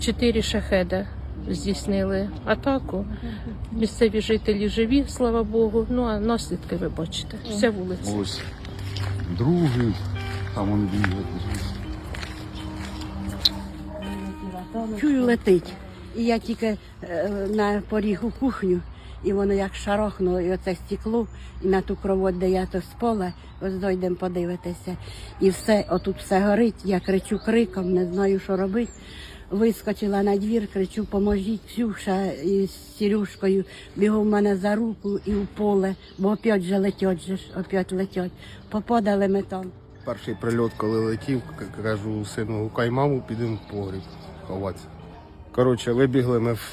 Чотири шахеда здійснили атаку. Місцеві жителі живі, слава Богу. Ну а наслідки ви бачите. Вся вулиця. Ось другий, там он бігає. Чую, летить. І я тільки е, на поріг у кухню, і воно як шарохнуло, і оце стекло, і на ту кровать, де я то з пола, ось дойдемо подивитися. І все, отут все горить, я кричу криком, не знаю, що робити. Вискочила на двір, кричу, поможіть, Ксюша із Серюшкою, бігом мене за руку і в поле, бо опять же летять же ж, опять летять. Попадали ми там. Перший прильот, коли летів, кажу сину, гукай маму, підемо в погріб ховатися. Коротше, вибігли ми в,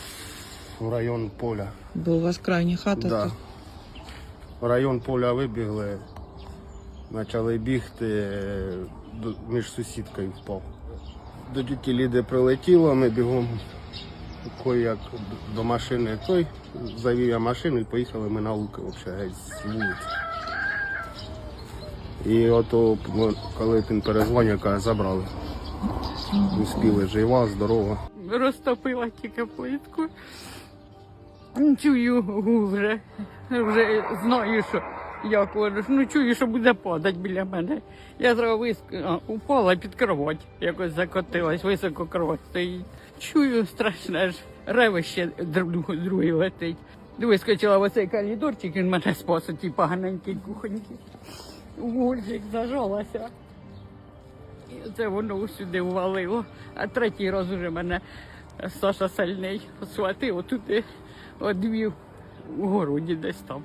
в район поля. Бо у вас крайня хата. Да. тут. В район поля вибігли, почали бігти, між сусідкою впав. До тіті Ліди прилетіло, ми бігом як до машини той, завів я машину і поїхали ми на луки взагалі геть з вулиці. І ото, коли він перезвонив, каже, забрали. Успіли жива, здорова. розтопила тільки плитку. Чую гул вже. Вже знаю, що як воно. Ну чую, що буде падати біля мене. Я зразу виск... упала під кровать, якось закотилась, високо кровать стоїть. Чую страшне ж. Ревище друг, другий летить. Вискочила в оцей коридорчик, він мене спас у тій поганенькій кухоньки. Гульчик зажалася. І це воно сюди ввалило. А третій раз уже мене Саша Сальний схватив туди, одвів у городі десь там.